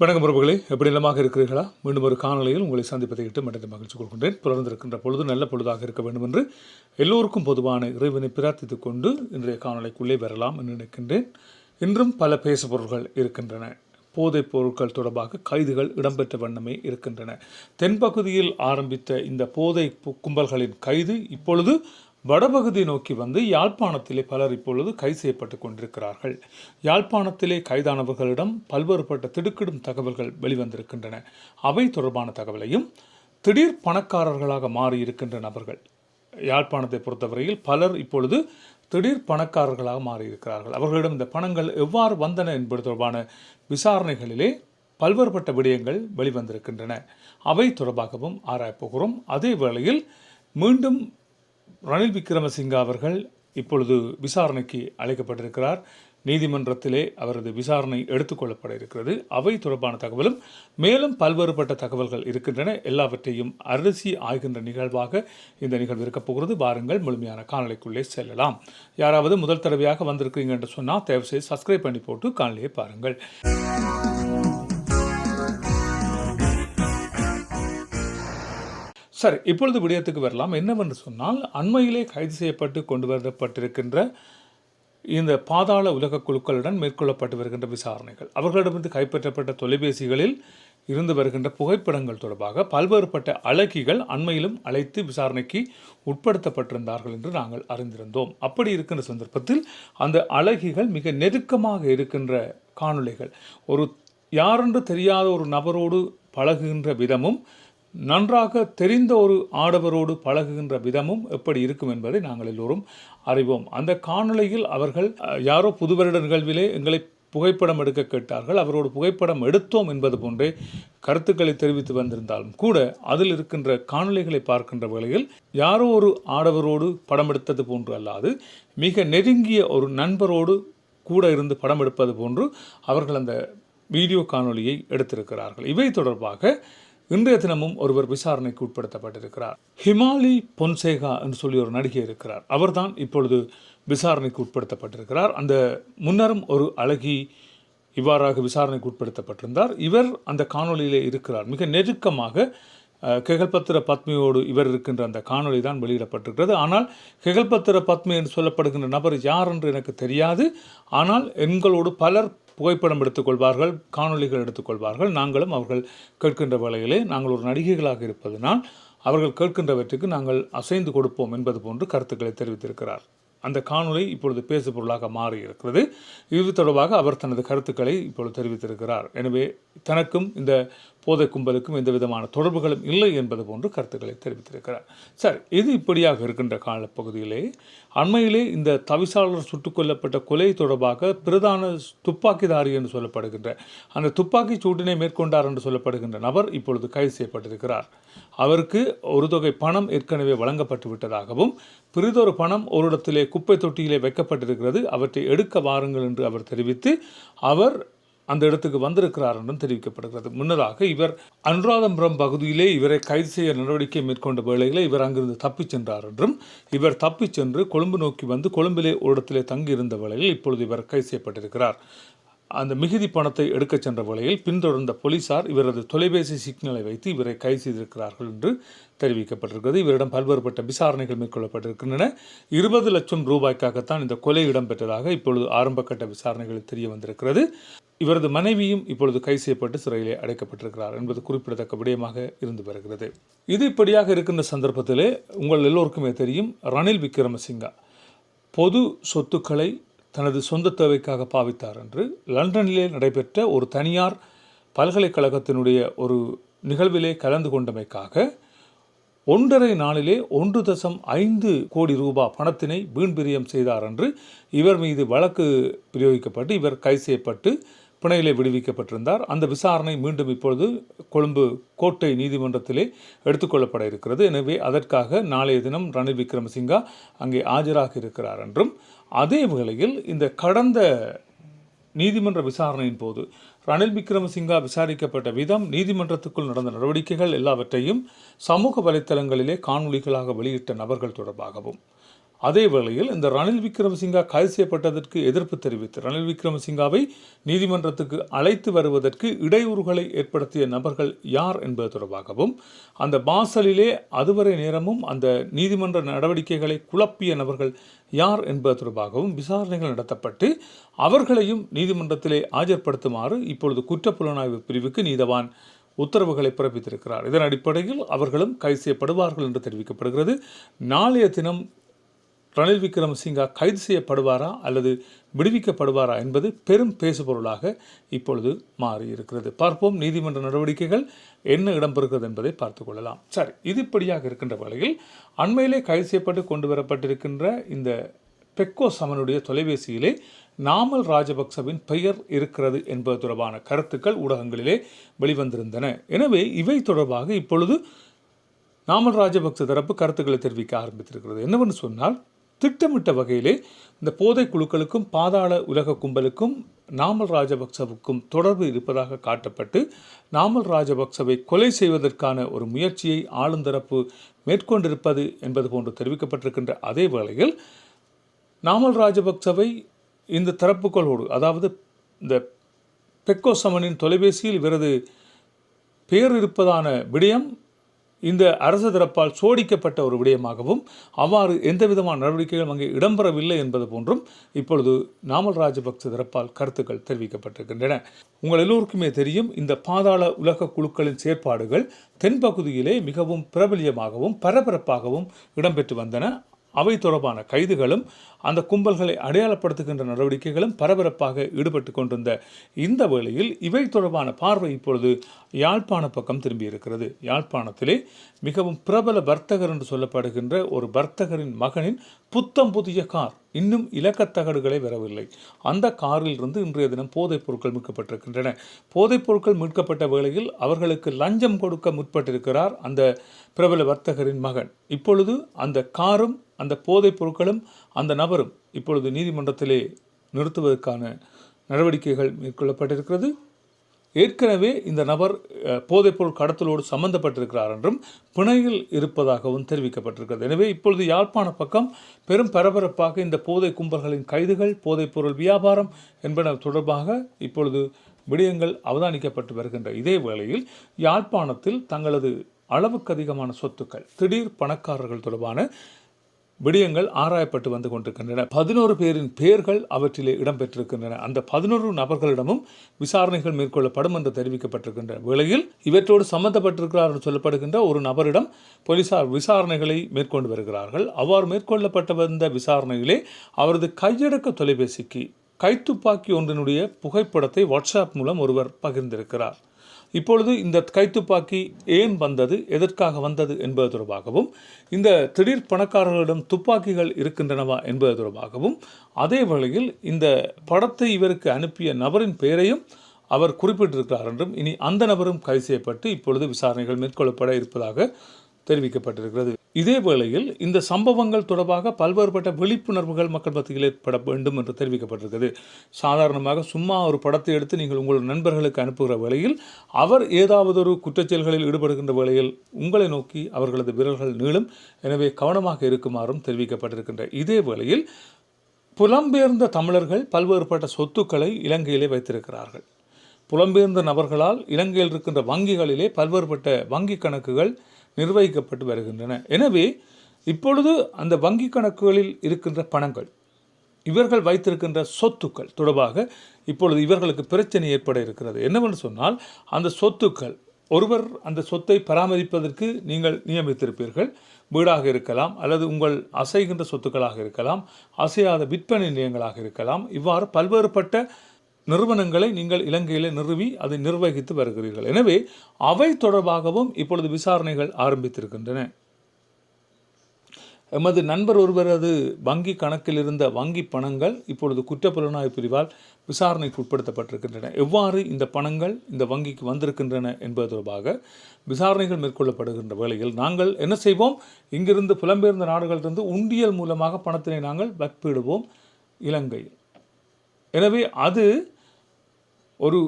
வணக்கம் உறவுகளே. எப்படி இல்லமாக இருக்கிறீர்களா? மீண்டும் ஒரு காணொலியில் உங்களை சந்திப்பதை இட்டு மனித மகிழ்ச்சி கொள்கின்றேன். பிறந்திருக்கின்ற பொழுது நல்ல பொழுதாக இருக்க வேண்டும் என்று எல்லோருக்கும் பொதுவான இறைவனை பிரார்த்தித்துக் கொண்டு இன்றைய காணொலிக்குள்ளே வரலாம் என்று நினைக்கின்றேன். இன்றும் பல பேசுபொருள்கள் இருக்கின்றன. போதைப் பொருட்கள் தொடர்பாக கைதுகள் இடம்பெற்ற வண்ணமே இருக்கின்றன. தென்பகுதியில் ஆரம்பித்த இந்த போதை கும்பல்களின் கைது இப்பொழுது வடபகுதி நோக்கி வந்து யாழ்ப்பாணத்திலே பலர் இப்பொழுது கைது செய்யப்பட்டு கொண்டிருக்கிறார்கள். யாழ்ப்பாணத்திலே கைதானவர்களிடம் பல்வேறுபட்ட திடுக்கிடும் தகவல்கள் வெளிவந்திருக்கின்றன. அவை தொடர்பான தகவலையும் திடீர் பணக்காரர்களாக மாறியிருக்கின்ற நபர்கள் யாழ்ப்பாணத்தை பொறுத்தவரையில் பலர் இப்பொழுது திடீர் பணக்காரர்களாக மாறியிருக்கிறார்கள். அவர்களிடம் இந்த பணங்கள் எவ்வாறு வந்தன என்பது தொடர்பான விசாரணைகளிலே பல்வேறுபட்ட விடயங்கள் வெளிவந்திருக்கின்றன. அவை தொடர்பாகவும் ஆராயப்போகிறோம் அதே வேளையில் மீண்டும் ரணில் விக்ரமசிங்க அவர்கள் இப்பொழுது விசாரணைக்கு அழைக்கப்பட்டிருக்கிறார். நீதிமன்றத்திலே அவரது விசாரணை எடுத்துக்கொள்ளப்பட இருக்கிறது. அவை தொடர்பான தகவலும் மேலும் பல்வேறுபட்ட தகவல்கள் இருக்கின்றன. எல்லாவற்றையும் அரிசி ஆகின்ற நிகழ்வாக இந்த நிகழ்வு இருக்கப் போகிறது. வாருங்கள் முழுமையான காணொலிக்குள்ளே செல்லலாம். யாராவது முதல் தடவையாக வந்திருக்கிறீங்க என்று சொன்னால் தயவுசெய்து சப்ஸ்கிரைப் பண்ணி போட்டு காணொலியை பாருங்கள். சரி இப்பொழுது விடயத்துக்கு வரலாம். என்னவென்று சொன்னால் அண்மையிலே கைது செய்யப்பட்டு கொண்டு வரப்பட்டிருக்கின்ற இந்த பாதாள உலக குழுக்களுடன் மேற்கொள்ளப்பட்டு வருகின்ற விசாரணைகள் அவர்களிடமிருந்து கைப்பற்றப்பட்ட தொலைபேசிகளில் இருந்து வருகின்ற புகைப்படங்கள் தொடர்பாக பல்வேறுபட்ட அழகிகள் அண்மையிலும் அழைத்து விசாரணைக்கு உட்படுத்தப்பட்டிருந்தார்கள் என்று நாங்கள் அறிந்திருந்தோம். அப்படி இருக்கின்ற சந்தர்ப்பத்தில் அந்த அழகிகள் மிக நெருக்கமாக இருக்கின்ற காணொளிகள் ஒரு யாரென்று தெரியாத ஒரு நபரோடு பழகுகின்ற விதமும் நன்றாக தெரிந்த ஒரு ஆடவரோடு பழகுகின்ற விதமும் எப்படி இருக்கும் என்பதை நாங்கள் எல்லோரும் அறிவோம். அந்த காணொளியில் அவர்கள் யாரோ புதுவருட நிகழ்விலே எங்களை புகைப்படம் எடுக்க கேட்டார்கள். அவரோடு புகைப்படம் எடுத்தோம் என்பது போன்றே கருத்துக்களை தெரிவித்து வந்திருந்தாலும் கூட அதில் இருக்கின்ற காணொளிகளை பார்க்கின்ற வேளையில் யாரோ ஒரு ஆடவரோடு படம் எடுத்தது போன்று அல்லாது மிக நெருங்கிய ஒரு நண்பரோடு கூட இருந்து படம் எடுப்பது போன்று அவர்கள் அந்த வீடியோ காணொளியை எடுத்திருக்கிறார்கள். இவை தொடர்பாக இன்றைய தினமும் ஒருவர் விசாரணைக்கு உட்படுத்தப்பட்டிருக்கிறார். ஹிமாலி பொன்சேகா என்று சொல்லி ஒரு நடிகை இருக்கிறார். அவர்தான் இப்பொழுது விசாரணைக்கு உட்படுத்தப்பட்டிருக்கிறார். அந்த முன்னரும் ஒரு அழகி இவ்வாறாக விசாரணைக்கு உட்படுத்தப்பட்டிருந்தார். இவர் அந்த காணொளியிலே இருக்கிறார். மிக நெருக்கமாக அஹ், கெகல்பத்திர பத்மியோடு இவர் இருக்கின்ற அந்த காணொளி தான் வெளியிடப்பட்டிருக்கிறது. ஆனால் கெகல்பத்திர பத்மி என்று சொல்லப்படுகின்ற நபர் யார் என்று எனக்கு தெரியாது. ஆனால் எங்களோடு பலர் புகைப்படம் எடுத்துக்கொள்வார்கள் காணொலிகள் எடுத்துக்கொள்வார்கள். நாங்களும் அவர்கள் கேட்கின்ற வேளையிலே நாங்கள் ஒரு நடிகைகளாக இருப்பதனால் அவர்கள் கேட்கின்றவற்றுக்கு நாங்கள் அசைந்து கொடுப்போம் என்பது போன்று கருத்துக்களை தெரிவித்திருக்கிறார். அந்த காணொளி இப்பொழுது பேசு பொருளாக மாறி இருக்கிறது இது தொடர்பாக அவர் தனது கருத்துக்களை இப்பொழுது தெரிவித்திருக்கிறார். எனவே தனக்கும் இந்த போதை கும்பலுக்கும் எந்த விதமான தொடர்புகளும் இல்லை என்பது போன்று கருத்துக்களை தெரிவித்திருக்கிறார். சார் இது இப்படியாக இருக்கின்ற காலப்பகுதியிலே? அண்மையிலே இந்த தவிசாளர் சுட்டுக் கொல்லப்பட்ட கொலை தொடர்பாக பிரதான துப்பாக்கிதாரி என்று சொல்லப்படுகின்ற அந்த துப்பாக்கி சூட்டினை மேற்கொண்டார் என்று சொல்லப்படுகின்ற நபர் இப்பொழுது கைது செய்யப்பட்டிருக்கிறார். அவருக்கு ஒரு தொகை பணம் ஏற்கனவே வழங்கப்பட்டு விட்டதாகவும் பிறிதொரு பணம் ஒரு இடத்திலே குப்பை தொட்டியிலே வைக்கப்பட்டிருக்கிறது அவற்றை எடுக்க வாருங்கள் என்று அவர் தெரிவித்து அவர் அந்த இடத்துக்கு வந்திருக்கிறார் என்றும் தெரிவிக்கப்படுகிறது. முன்னதாக இவர் அனுராதபுரம் பகுதியிலே இவரை கைது செய்ய நடவடிக்கை மேற்கொண்ட வேளையில் இவர் அங்கிருந்து தப்பிச் சென்றார் என்றும் இவர் தப்பிச் சென்று கொழும்பு நோக்கி வந்து கொழும்பிலே ஒரு இடத்திலே தங்கியிருந்த வேளையில் இப்பொழுது இவர் கைது செய்யப்பட்டிருக்கிறார். அந்த மிகுதி பணத்தை எடுக்கச் சென்ற வேளையில் பின்தொடர்ந்த போலீசார் இவரது தொலைபேசி சிக்னலை வைத்து இவரை கைது செய்திருக்கிறார்கள் என்று தெரிவிக்கப்பட்டிருக்கிறது. இவரிடம் பல்வேறுபட்ட விசாரணைகள் மேற்கொள்ளப்பட்டிருக்கின்றன. இருபது லட்சம் ரூபாய்க்காகத்தான் இந்த கொலை இடம்பெற்றதாக இப்பொழுது ஆரம்பகட்ட விசாரணைகளில் தெரிய வந்திருக்கிறது. இவரது மனைவியும் இப்பொழுது கைது செய்யப்பட்டு சிறையிலே அடைக்கப்பட்டிருக்கிறார் என்பது குறிப்பிடத்தக்க விடயமாக இருந்து வருகிறது. இது இப்படியாக இருக்கின்ற சந்தர்ப்பத்திலே உங்கள் எல்லோருக்குமே தெரியும் ரணில் விக்ரமசிங்கா பொது சொத்துக்களை தனது சொந்த தேவைக்காக பாவித்தார் என்று லண்டனிலே நடைபெற்ற ஒரு தனியார் பல்கலைக்கழகத்தினுடைய ஒரு நிகழ்விலே கலந்து கொண்டமைக்காக ஒன்றரை நாளிலே ஒன்று தசம் ஐந்து கோடி ரூபாய் பணத்தினை வீண்பிரியம் செய்தார் என்று இவர் மீது வழக்கு பிரயோகிக்கப்பட்டு இவர் கைது செய்யப்பட்டு பிணையிலே விடுவிக்கப்பட்டிருந்தார். அந்த விசாரணை மீண்டும் இப்பொழுது கொழும்பு கோட்டை நீதிமன்றத்திலே எடுத்துக்கொள்ளப்பட இருக்கிறது. எனவே அதற்காக நாளைய தினம் ரணில் விக்ரமசிங்கா அங்கே ஆஜராக இருக்கிறார் என்றும் அதே வேளையில் இந்த கடந்த நீதிமன்ற விசாரணையின் போது ரணில் விக்ரமசிங்கா விசாரிக்கப்பட்ட விதம் நீதிமன்றத்துக்குள் நடந்த நடவடிக்கைகள் எல்லாவற்றையும் சமூக வலைத்தளங்களிலே காணொலிகளாக வெளியிட்ட நபர்கள் தொடர்பாகவும் அதே வேளையில் இந்த ரணில் விக்ரமசிங்கா கைது செய்யப்பட்டதற்கு எதிர்ப்பு தெரிவித்து ரணில் விக்ரமசிங்காவை நீதிமன்றத்துக்கு அழைத்து வருவதற்கு இடையூறுகளை ஏற்படுத்திய நபர்கள் யார் என்பது தொடர்பாகவும் அந்த பாசலிலே அதுவரை நேரமும் அந்த நீதிமன்ற நடவடிக்கைகளை குழப்பிய நபர்கள் யார் என்பது தொடர்பாகவும் விசாரணைகள் நடத்தப்பட்டு அவர்களையும் நீதிமன்றத்திலே ஆஜர்படுத்துமாறு இப்பொழுது குற்றப்புலனாய்வு பிரிவுக்கு நீதவான் உத்தரவுகளை பிறப்பித்திருக்கிறார். இதன் அடிப்படையில் அவர்களும் கைது செய்யப்படுவார்கள் என்று தெரிவிக்கப்படுகிறது. நாளைய தினம் ரணில் விக்ரமசிங்கா கைது செய்யப்படுவாரா அல்லது விடுவிக்கப்படுவாரா என்பது பெரும் பேசுபொருளாக இப்பொழுது மாறியிருக்கிறது. பார்ப்போம் நீதிமன்ற நடவடிக்கைகள் என்ன இடம்பெறுகிறது என்பதை பார்த்து கொள்ளலாம். சரி இது இப்படியாக இருக்கின்ற வகையில் அண்மையிலே கைது செய்யப்பட்டு கொண்டு வரப்பட்டிருக்கின்ற இந்த பெக்கோ சமனுடைய தொலைபேசியிலே நாமல் ராஜபக்சவின் பெயர் இருக்கிறது என்பது தொடர்பான கருத்துக்கள் ஊடகங்களிலே வெளிவந்திருந்தன. எனவே இவை தொடர்பாக இப்பொழுது நாமல் ராஜபக்ச தரப்பு கருத்துக்களை தெரிவிக்க ஆரம்பித்திருக்கிறது. என்னவென்று சொன்னால் திட்டமிட்ட வகையிலே இந்த போதை குழுக்களுக்கும் பாதாள உலக கும்பலுக்கும் நாமல் ராஜபக்சவுக்கும் தொடர்பு இருப்பதாக காட்டப்பட்டு நாமல் ராஜபக்சவை கொலை செய்வதற்கான ஒரு முயற்சியை ஆளுந்தரப்பு மேற்கொண்டிருப்பது என்பது போன்று தெரிவிக்கப்பட்டிருக்கின்ற அதே வேளையில் நாமல் ராஜபக்சவை இந்த தரப்புகளோடு அதாவது இந்த பெக்கோ சமனின் தொலைபேசியில் இவரது பெயர் இருப்பதான விடயம் இந்த அரசு தரப்பால் சோடிக்கப்பட்ட ஒரு விடயமாகவும் அவ்வாறு எந்தவிதமான நடவடிக்கைகளும் அங்கே இடம்பெறவில்லை என்பது போன்றும் இப்பொழுது நாமல் ராஜபக்ச தரப்பால் கருத்துக்கள் தெரிவிக்கப்பட்டிருக்கின்றன. உங்கள் எல்லோருக்குமே தெரியும் இந்த பாதாள உலக குழுக்களின் செயற்பாடுகள் தென்பகுதியிலே மிகவும் பிரபலியமாகவும் பரபரப்பாகவும் இடம்பெற்று வந்தன. அவை தொடர்பான கைதுகளும் அந்த கும்பல்களை அடையாளப்படுத்துகின்ற நடவடிக்கைகளும் பரபரப்பாக ஈடுபட்டு கொண்டிருந்த இந்த வேளையில் இவை தொடர்பான பார்வை இப்பொழுது யாழ்ப்பாண பக்கம் திரும்பியிருக்கிறது. யாழ்ப்பாணத்திலே மிகவும் பிரபல வர்த்தகர் என்று சொல்லப்படுகின்ற ஒரு வர்த்தகரின் மகனின் புத்தம் புதிய கார் இன்னும் இலக்கத்தகடுகளே வரவில்லை. அந்த காரில் இருந்து இன்றைய தினம் போதைப் பொருட்கள் மீட்கப்பட்டிருக்கின்றன. போதைப் பொருட்கள் மீட்கப்பட்ட வேளையில் அவர்களுக்கு லஞ்சம் கொடுக்க முற்பட்டிருக்கிறார் அந்த பிரபல வர்த்தகரின் மகன். இப்பொழுது அந்த காரும் அந்த போதைப் பொருட்களும் அந்த நபரும் இப்பொழுது நீதிமன்றத்திலே நிறுத்துவதற்கான நடவடிக்கைகள் மேற்கொள்ளப்பட்டிருக்கிறது. ஏற்கனவே இந்த நபர் போதைப்பொருள் கடத்தலோடு சம்பந்தப்பட்டிருக்கிறார் என்றும் பிணையில் இருப்பதாகவும் தெரிவிக்கப்பட்டிருக்கிறது. எனவே இப்பொழுது யாழ்ப்பாண பக்கம் பெரும் பரபரப்பாக இந்த போதை கும்பல்களின் கைதுகள் போதைப்பொருள் வியாபாரம் என்பன தொடர்பாக இப்பொழுது விடயங்கள் அவதானிக்கப்பட்டு வருகின்ற இதே வேளையில் யாழ்ப்பாணத்தில் தங்களது அளவுக்கு அதிகமான சொத்துக்கள் திடீர் பணக்காரர்கள் தொடர்பான விடயங்கள் ஆராயப்பட்டு வந்து கொண்டிருக்கின்றன. பதினோரு பேரின் பெயர்கள் அவற்றிலே இடம்பெற்றிருக்கின்றன. அந்த பதினோரு நபர்களிடமும் விசாரணைகள் மேற்கொள்ளப்படும் என்று தெரிவிக்கப்பட்டிருக்கின்ற வேளையில் இவற்றோடு சம்பந்தப்பட்டிருக்கிறார் என்று சொல்லப்படுகின்ற ஒரு நபரிடம் போலீசார் விசாரணைகளை மேற்கொண்டு வருகிறார்கள். அவ்வாறு மேற்கொள்ளப்பட்ட வந்த விசாரணையிலே அவரது கையடக்க தொலைபேசிக்கு கைத்துப்பாக்கி ஒன்றினுடைய புகைப்படத்தை வாட்ஸ்அப் மூலம் ஒருவர் பகிர்ந்திருக்கிறார். இப்பொழுது இந்த கைத்துப்பாக்கி ஏன் வந்தது எதற்காக வந்தது என்பது தொடர்பாகவும் இந்த திடீர் பணக்காரர்களிடம் துப்பாக்கிகள் இருக்கின்றனவா என்பது தொடர்பாகவும் அதே வேளையில் இந்த படத்தை இவருக்கு அனுப்பிய நபரின் பெயரையும் அவர் குறிப்பிட்டிருக்கிறார் என்றும் இனி அந்த நபரும் கைது செய்யப்பட்டு இப்பொழுது விசாரணைகள் மேற்கொள்ளப்பட இருப்பதாக தெரிவிக்கப்பட்டிருக்கிறது. இதே வேளையில் இந்த சம்பவங்கள் தொடர்பாக பல்வேறுபட்ட விழிப்புணர்வுகள் மக்கள் மத்தியில் ஏற்பட வேண்டும் என்று தெரிவிக்கப்பட்டிருக்கிறது. சாதாரணமாக சும்மா ஒரு படத்தை எடுத்து நீங்கள் உங்கள் நண்பர்களுக்கு அனுப்புகிற வேளையில் அவர் ஏதாவது ஒரு குற்றச்செயல்களில் ஈடுபடுகின்ற வேளையில் உங்களை நோக்கி அவர்களது விரல்கள் நீளும். எனவே கவனமாக இருக்குமாறும் தெரிவிக்கப்பட்டிருக்கின்ற இதே வேளையில் புலம்பெயர்ந்த தமிழர்கள் பல்வேறுபட்ட சொத்துக்களை இலங்கையிலே வைத்திருக்கிறார்கள். புலம்பெயர்ந்த நபர்களால் இலங்கையில் இருக்கின்ற வங்கிகளிலே பல்வேறுபட்ட வங்கி கணக்குகள் நிர்வகிக்கப்பட்டு வருகின்றன. எனவே இப்பொழுது அந்த வங்கி கணக்குகளில் இருக்கின்ற பணங்கள் இவர்கள் வைத்திருக்கின்ற சொத்துக்கள் தொடர்பாக இப்பொழுது இவர்களுக்கு பிரச்சனை ஏற்பட இருக்கிறது. என்னவென்று சொன்னால் அந்த சொத்துக்கள் ஒருவர் அந்த சொத்தை பராமரிப்பதற்கு நீங்கள் நியமித்திருப்பீர்கள். வீடாக இருக்கலாம் அல்லது உங்கள் அசைகின்ற சொத்துக்களாக இருக்கலாம் அசையாத விற்பனை நிலையங்களாக இருக்கலாம். இவ்வாறு பல்வேறுபட்ட நிறுவனங்களை நீங்கள் இலங்கையில் நிறுவி அதை நிர்வகித்து வருகிறீர்கள். எனவே அவை தொடர்பாகவும் இப்பொழுது விசாரணைகள் ஆரம்பித்திருக்கின்றன. எமது நண்பர் ஒருவரது வங்கி கணக்கில் இருந்த வங்கி பணங்கள் இப்பொழுது குற்றப்புலனாய்வு பிரிவால் விசாரணைக்கு உட்படுத்தப்பட்டிருக்கின்றன. எவ்வாறு இந்த பணங்கள் இந்த வங்கிக்கு வந்திருக்கின்றன என்பது தொடர்பாக விசாரணைகள் மேற்கொள்ளப்படுகின்ற வேளையில் நாங்கள் என்ன செய்வோம்? இங்கிருந்து புலம்பெயர்ந்த நாடுகளிலிருந்து உண்டியல் மூலமாக பணத்தினை நாங்கள் வைப்பிடுவோம் இலங்கையில். எனவே அது ஒரு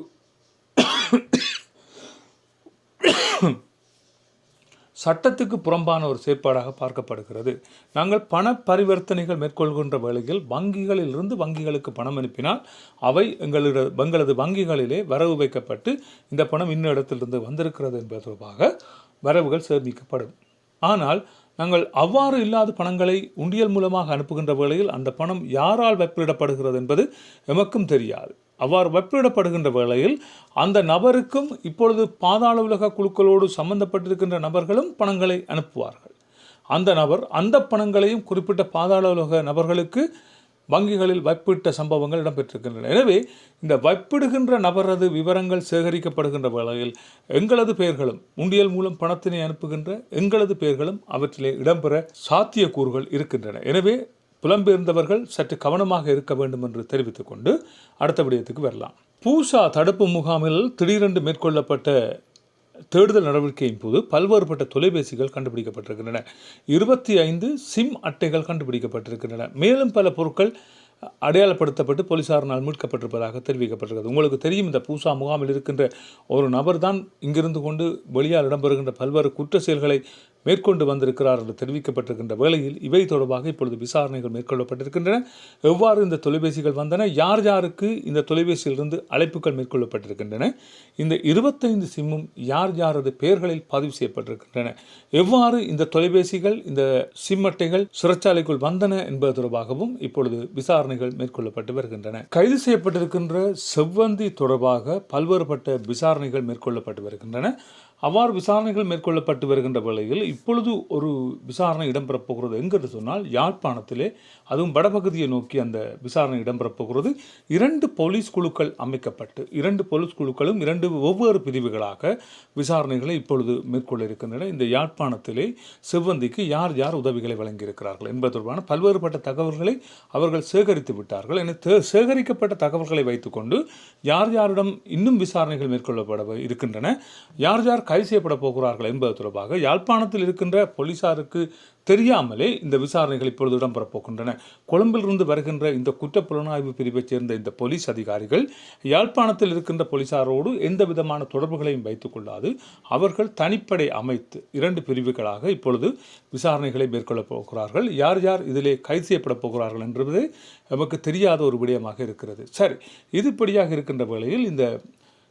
சட்டத்துக்கு புறம்பான ஒரு செயற்பாடாக பார்க்கப்படுகிறது. நாங்கள் பண பரிவர்த்தனைகள் மேற்கொள்கின்ற வேளையில் வங்கிகளிலிருந்து வங்கிகளுக்கு பணம் அனுப்பினால் அவை எங்களது எங்களது வங்கிகளிலே வரவு வைக்கப்பட்டு இந்த பணம் இன்ன இடத்திலிருந்து வந்திருக்கிறது என்பது தொடர்பாக வரவுகள் சேமிக்கப்படும். ஆனால் நாங்கள் அவ்வாறு இல்லாத பணங்களை உண்டியல் மூலமாக அனுப்புகின்ற வேளையில் அந்த பணம் யாரால் வெப்பிடப்படுகிறது என்பது எமக்கும் தெரியாது. அவ்வாறு வெப்பிடப்படுகின்ற வேளையில் அந்த நபருக்கும் இப்பொழுது பாதாள உலக குழுக்களோடு சம்பந்தப்பட்டிருக்கின்ற நபர்களும் பணங்களை அனுப்புவார்கள். அந்த நபர் அந்த பணங்களையும் குறிப்பிட்ட பாதாள உலக நபர்களுக்கு வங்கிகளில் வைப்பிட்ட சம்பவங்கள் இடம்பெற்றிருக்கின்றன. எனவே இந்த வைப்பிடுகின்ற நபரது விவரங்கள் சேகரிக்கப்படுகின்ற வேளையில் எங்களது பெயர்களும் உண்டியல் மூலம் பணத்தினை அனுப்புகின்ற எங்களது பெயர்களும் அவற்றிலே இடம்பெற சாத்தியக்கூறுகள் இருக்கின்றன. எனவே புலம்பெயர்ந்தவர்கள் சற்று கவனமாக இருக்க வேண்டும் என்று தெரிவித்துக்கொண்டு அடுத்த விடயத்துக்கு வரலாம். பூசா தடுப்பு முகாமில் திடீரென்று மேற்கொள்ளப்பட்ட தேடுதல் நடவடிக்கையின் போது பல்வேறுபட்ட தொலைபேசிகள் கண்டுபிடிக்கப்பட்டிருக்கின்றன. இருபத்தி ஐந்து சிம் அட்டைகள் கண்டுபிடிக்கப்பட்டிருக்கின்றன. மேலும் பல பொருட்கள் அடையாளப்படுத்தப்பட்டு போலீசாரினால் மீட்கப்பட்டிருப்பதாக தெரிவிக்கப்பட்டிருக்கிறது. உங்களுக்கு தெரியும் இந்த பூசா முகாமில் இருக்கின்ற ஒரு நபர் தான் இங்கிருந்து கொண்டு வெளியால் இடம்பெறுகின்ற பல்வேறு குற்ற செயல்களை மேற்கொண்டு வந்திருக்கிறார் என்று தெரிவிக்கப்பட்டிருக்கின்ற வேளையில் இவை தொடர்பாக இப்பொழுது விசாரணைகள் மேற்கொள்ளப்பட்டிருக்கின்றன. எவ்வாறு இந்த தொலைபேசிகள் வந்தன? யார் யாருக்கு இந்த தொலைபேசியிலிருந்து அழைப்புகள் மேற்கொள்ளப்பட்டிருக்கின்றன? இந்த இருபத்தைந்து சிம்மும் யார் யாரது பெயர்களில் பதிவு செய்யப்பட்டிருக்கின்றன? எவ்வாறு இந்த தொலைபேசிகள் இந்த சிம் அட்டைகள் சிறைச்சாலைக்குள் வந்தன என்பது தொடர்பாகவும் இப்பொழுது விசாரணைகள் மேற்கொள்ளப்பட்டு வருகின்றன. கைது செய்யப்பட்டிருக்கின்ற செவ்வந்தி தொடர்பாக பல்வேறுபட்ட விசாரணைகள் மேற்கொள்ளப்பட்டு வருகின்றன. அவ்வாறு விசாரணைகள் மேற்கொள்ளப்பட்டு வருகின்ற வேளையில் இப்பொழுது ஒரு விசாரணை இடம்பெறப் போகிறது சொன்னால் யாழ்ப்பாணத்திலே அதுவும் வடபகுதியை நோக்கி அந்த விசாரணை இடம்பெறப் போகிறது. இரண்டு போலீஸ் குழுக்கள் அமைக்கப்பட்டு இரண்டு போலீஸ் குழுக்களும் இரண்டு ஒவ்வொரு பிரிவுகளாக விசாரணைகளை இப்பொழுது மேற்கொள்ள இருக்கின்றன. இந்த யாழ்ப்பாணத்திலே செவ்வந்திக்கு யார் யார் உதவிகளை வழங்கியிருக்கிறார்கள் என்பது தொடர்பான பல்வேறுபட்ட தகவல்களை அவர்கள் சேகரித்து விட்டார்கள். என தே- சேகரிக்கப்பட்ட தகவல்களை வைத்துக்கொண்டு யார் யாரிடம் இன்னும் விசாரணைகள் மேற்கொள்ளப்பட இருக்கின்றன யார் யார் கைது செய்யப்பட போகிறார்கள் என்பது தொடர்பாக யாழ்ப்பாணத்தில் இருக்கின்ற போலீசாருக்கு தெரியாமலே இந்த விசாரணைகள் இப்பொழுது இடம்பெறப் போகின்றன கொழும்பிலிருந்து வருகின்ற இந்த குற்றப் புலனாய்வு பிரிவைச் சேர்ந்த இந்த போலீஸ் அதிகாரிகள் யாழ்ப்பாணத்தில் இருக்கின்ற போலீசாரோடு எந்த விதமான தொடர்புகளையும் வைத்துக் கொள்ளாது. அவர்கள் தனிப்படை அமைத்து இரண்டு பிரிவுகளாக இப்பொழுது விசாரணைகளை மேற்கொள்ளப் போகிறார்கள். யார் யார் இதிலே கைது செய்யப்பட போகிறார்கள் என்பது நமக்கு தெரியாத ஒரு விடயமாக இருக்கிறது. சரி இதுபடியாக இருக்கின்ற வேளையில் இந்த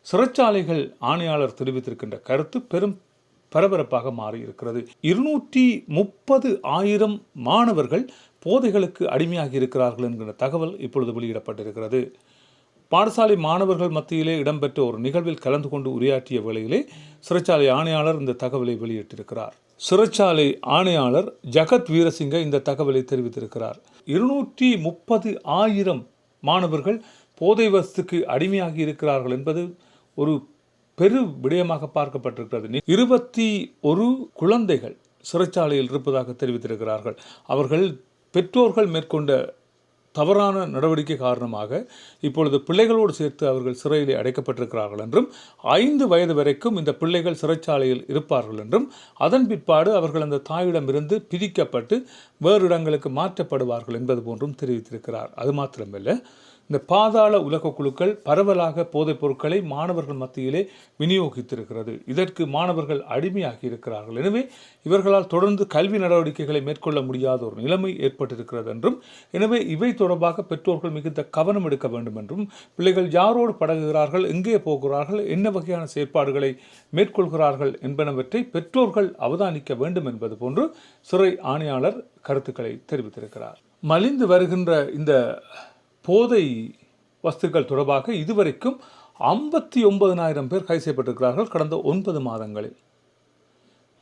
சிறைச்சாலைகள் ஆணையாளர் தெரிவித்திருக்கின்ற கருத்து பெரும் பரபரப்பாக மாறியிருக்கிறது. இருநூற்றி முப்பது ஆயிரம் மாணவர்கள் போதைகளுக்கு அடிமையாகி இருக்கிறார்கள் என்கிற தகவல் இப்பொழுது வெளியிடப்பட்டிருக்கிறது. பாடசாலை மாணவர்கள் மத்தியிலே இடம்பெற்ற ஒரு நிகழ்வில் கலந்து கொண்டு உரையாற்றிய வேளையிலே சிறைச்சாலை ஆணையாளர் இந்த தகவலை வெளியிட்டிருக்கிறார். சிறைச்சாலை ஆணையாளர் ஜகத் வீரசிங்க இந்த தகவலை தெரிவித்திருக்கிறார். இருநூற்றி முப்பது ஆயிரம் மாணவர்கள் போதை வசத்துக்கு அடிமையாகி இருக்கிறார்கள் என்பது ஒரு பெரு விடயமாக பார்க்கப்பட்டிருக்கிறது. இருபத்தி ஒரு குழந்தைகள் சிறைச்சாலையில் இருப்பதாக தெரிவித்திருக்கிறார்கள். அவர்கள் பெற்றோர்கள் மேற்கொண்ட தவறான நடவடிக்கை காரணமாக இப்பொழுது பிள்ளைகளோடு சேர்த்து அவர்கள் சிறையிலே அடைக்கப்பட்டிருக்கிறார்கள் என்றும் ஐந்து வயது வரைக்கும் இந்த பிள்ளைகள் சிறைச்சாலையில் இருப்பார்கள் என்றும் அதன் பிற்பாடு அவர்கள் அந்த தாயிடமிருந்து பிரிக்கப்பட்டு வேறு இடங்களுக்கு மாற்றப்படுவார்கள் என்பது போன்றும் தெரிவித்திருக்கிறார். அது மாத்திரமல்ல இந்த பாதாள உலக குழுக்கள் பரவலாக போதைப் பொருட்களை மாணவர்கள் மத்தியிலே விநியோகித்திருக்கிறது. இதற்கு மாணவர்கள் அடிமையாகி இருக்கிறார்கள். எனவே இவர்களால் தொடர்ந்து கல்வி நடவடிக்கைகளை மேற்கொள்ள முடியாத ஒரு நிலைமை ஏற்பட்டிருக்கிறது என்றும் எனவே இவை தொடர்பாக பெற்றோர்கள் மிகுந்த கவனம் எடுக்க வேண்டும் என்றும் பிள்ளைகள் யாரோடு பழகுகிறார்கள் எங்கே போகிறார்கள் என்ன வகையான செயற்பாடுகளை மேற்கொள்கிறார்கள் என்பனவற்றை பெற்றோர்கள் அவதானிக்க வேண்டும் என்பது போன்று சிறை ஆணையாளர் கருத்துக்களை தெரிவித்திருக்கிறார். மலிந்து வருகின்ற இந்த போதை வஸ்துக்கள் தொடர்பாக இதுவரைக்கும் ஐம்பத்தி ஒன்பதனாயிரம் பேர் கைது செய்யப்பட்டிருக்கிறார்கள் கடந்த ஒன்பது மாதங்களில்.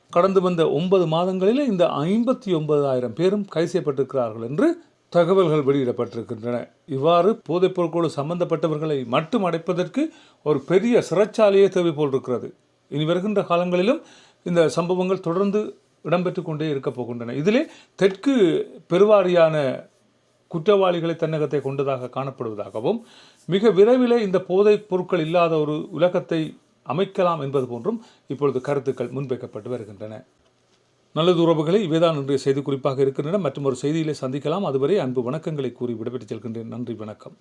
கடந்து வந்த ஒன்பது மாதங்களில் இந்த ஐம்பத்தி ஒன்பதாயிரம் பேரும் கைது செய்யப்பட்டிருக்கிறார்கள் என்று தகவல்கள் வெளியிடப்பட்டிருக்கின்றன. இவ்வாறு போதைப் பொருட்களோடு சம்பந்தப்பட்டவர்களை மட்டும் அடைப்பதற்கு ஒரு பெரிய சிறைச்சாலையே தேவை போல் இருக்கிறது. இனி வருகின்ற காலங்களிலும் இந்த சம்பவங்கள் தொடர்ந்து இடம்பெற்று கொண்டே இருக்கப் போகின்றன. இதிலே தெற்கு பெருவாரியான குற்றவாளிகளை தன்னகத்தை கொண்டதாக காணப்படுவதாகவும் மிக விரைவிலே இந்த போதைப் பொருட்கள் இல்லாத ஒரு உலகத்தை அமைக்கலாம் என்பது போன்றும் இப்பொழுது கருத்துக்கள் முன்வைக்கப்பட்டு வருகின்றன. நல்லது உறவுகளை இவைதான் இன்றைய செய்தி குறிப்பாக இருக்கின்றன. மற்றும் ஒரு செய்தியிலே சந்திக்கலாம். அதுவரை அன்பு வணக்கங்களை கூறி விடைபெற்றுச் செல்கின்றேன். நன்றி வணக்கம்.